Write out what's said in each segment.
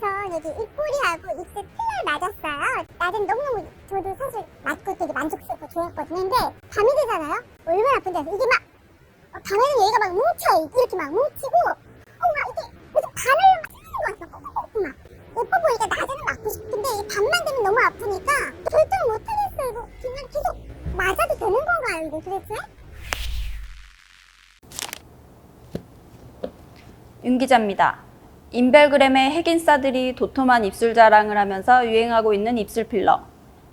전 여기 입꼬리하고 입술 필러를 맞았어요. 낮엔 너무너무 저도 사실 맞고 되게 만족스럽고 좋았거든요. 근데 밤이 되잖아요? 얼마나 아세요? 이게 막 어, 밤에는 얘가 막 뭉쳐요. 이렇게 막 뭉치고 어, 막 이게 무슨 바늘로 막 찌르는 것 같아. 꾹꾹꾹 막. 예뻐 보이니까 낮에는 맞고 싶은데 이 밤만 되면 너무 아프니까 결정을 못하겠어요. 이거 그냥 계속 맞아도 되는 건가요, 이거 도대체? 윤 기자입니다. 인별그램의 핵인싸들이 도톰한 입술 자랑을 하면서 유행하고 있는 입술 필러.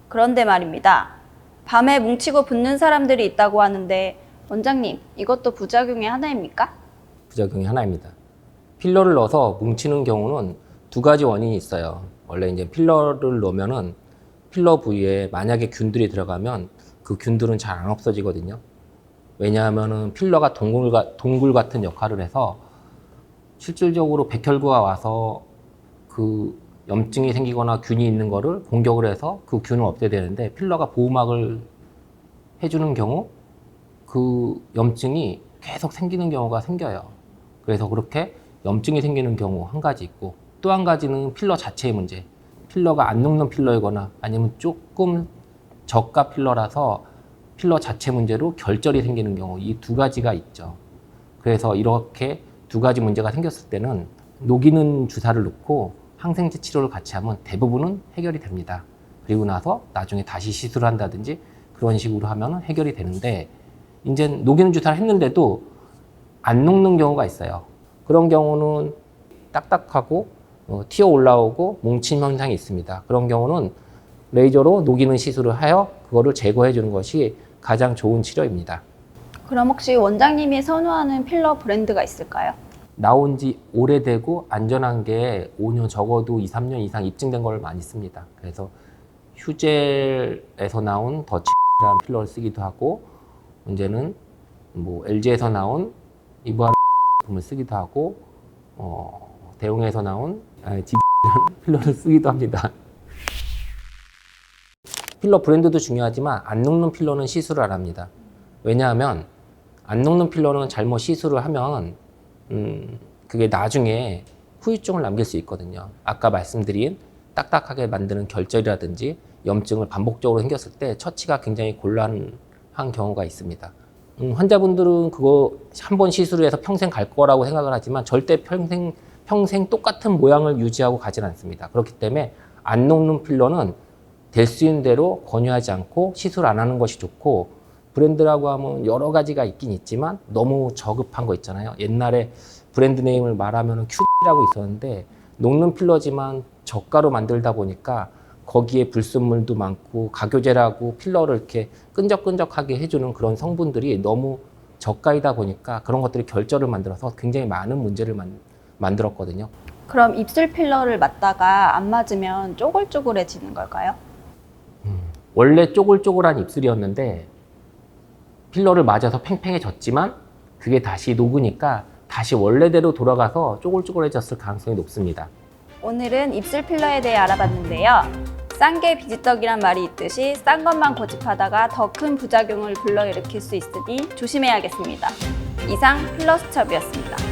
그런데 말입니다. 밤에 뭉치고 붓는 사람들이 있다고 하는데 원장님, 이것도 부작용의 하나입니까? 부작용이 하나입니다. 필러를 넣어서 뭉치는 경우는 두 가지 원인이 있어요. 원래 이제 필러를 넣으면은 필러 부위에 만약에 균들이 들어가면 그 균들은 잘 안 없어지거든요. 왜냐하면은 필러가 동굴, 동굴 같은 역할을 해서 실질적으로 백혈구가 와서 그 염증이 생기거나 균이 있는 거를 공격을 해서 그 균을 없애야 되는데 필러가 보호막을 해주는 경우 그 염증이 계속 생기는 경우가 생겨요. 그래서 그렇게 염증이 생기는 경우 한 가지 있고 또 한 가지는 필러 자체의 문제. 필러가 안 녹는 필러이거나 아니면 조금 저가 필러라서 필러 자체 문제로 결절이 생기는 경우 이 두 가지가 있죠. 그래서 이렇게 두 가지 문제가 생겼을 때는 녹이는 주사를 놓고 항생제 치료를 같이 하면 대부분은 해결이 됩니다. 그리고 나서 나중에 다시 시술을 한다든지 그런 식으로 하면 해결이 되는데 이제 녹이는 주사를 했는데도 안 녹는 경우가 있어요. 그런 경우는 딱딱하고 어, 튀어 올라오고 뭉친 현상이 있습니다. 그런 경우는 레이저로 녹이는 시술을 하여 그거를 제거해 주는 것이 가장 좋은 치료입니다. 그럼 혹시 원장님이 선호하는 필러 브랜드가 있을까요? 나온 지 오래되고 안전한 게 5년 적어도 2, 3년 이상 입증된 걸 많이 씁니다. 그래서 휴젤에서 나온 더치라는 필러를 쓰기도 하고 문제는 뭐 LG에서 나온 이브아 제품을 쓰기도 하고 어, 대웅에서 나온 지 필러를 쓰기도 합니다. 필러 브랜드도 중요하지만 안 녹는 필러는 시술을 안 합니다. 왜냐하면 안 녹는 필러는 잘못 시술을 하면 음, 그게 나중에 후유증을 남길 수 있거든요. 아까 말씀드린 딱딱하게 만드는 결절이라든지 염증을 반복적으로 생겼을 때 처치가 굉장히 곤란한 경우가 있습니다. 음, 환자분들은 그거 한 번 시술을 해서 평생 갈 거라고 생각을 하지만 절대 평생, 평생 똑같은 모양을 유지하고 가진 않습니다. 그렇기 때문에 안 녹는 필러는 될 수 있는 대로 권유하지 않고 시술 안 하는 것이 좋고 브랜드라고 하면 여러 가지가 있긴 있지만 너무 저급한 거 있잖아요. 옛날에 브랜드 네임을 말하면 큐라고 있었는데 녹는 필러지만 저가로 만들다 보니까 거기에 불순물도 많고 가교제라고 필러를 이렇게 끈적끈적하게 해주는 그런 성분들이 너무 저가이다 보니까 그런 것들이 결절을 만들어서 굉장히 많은 문제를 만, 만들었거든요. 그럼 입술 필러를 맞다가 안 맞으면 쪼글쪼글해지는 걸까요? 원래 쪼글쪼글한 입술이었는데 필러를 맞아서 팽팽해졌지만 그게 다시 녹으니까 다시 원래대로 돌아가서 쪼글쪼글해졌을 가능성이 높습니다. 오늘은 입술 필러에 대해 알아봤는데요. 싼 게 비지떡이란 말이 있듯이 싼 것만 고집하다가 더 큰 부작용을 불러일으킬 수 있으니 조심해야겠습니다. 이상 필러 수첩이었습니다.